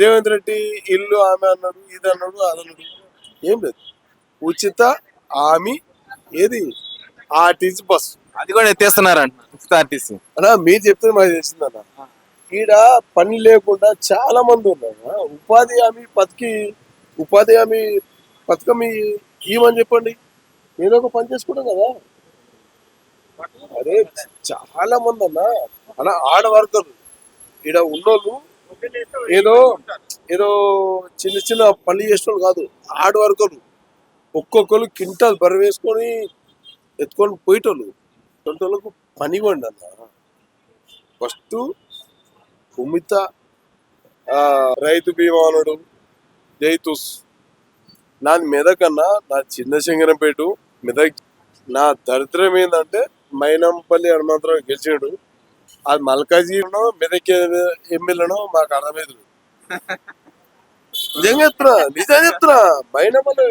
రేవంత్ రెడ్డి ఇల్లు ఆమె అన్నాడు ఇది అన్నాడు అది అన్నాడు. ఏం లేదు. ఉచిత హామీ ఏది? RTC bus. అది కూడా ఎత్తేస్తున్నారంట ఆర్టీసీ. అన్నా మీరు చెప్తే మాకు తెలిసిందన్న. ఈడ పని లేకుండా చాలా మంది ఉన్నారు. ఉపాధి హామీ పథకి ఉపాధి హామీ పథకం ఇవ్వమని చెప్పండి. నేను ఒక పని చేసుకుంటాం కదా. అరే చాలా మంది అన్న. అలా ఆడ వర్కర్లు ఈడ ఉన్నోళ్ళు ఏదో ఏదో చిన్న చిన్న పని చేసిన వాళ్ళు కాదు. హార్డ్ వర్కర్లు ఒక్కొక్కరు కింటాల్ బరి వేసుకొని ఎత్తుకొని పోయేటోళ్ళు. వాళ్ళకు పని కొండి అన్న. ఫస్ట్ కుమిత ఆ, రైతు బీమా జైతుస్. నా మెదక్ అన్న నా చిన్న శంకరంపేట మెదక్ నా దరిద్రం ఏంటంటే మైనంపల్లి హనుమంతరావు గెలిచాడు. అది మల్కాజీనో మెదక్ ఎమ్మెల్యేనో మాకు అర్థమైంది నిజంగా చెప్తున్నా నిజంగా చెప్తున్నా మైనంపల్లి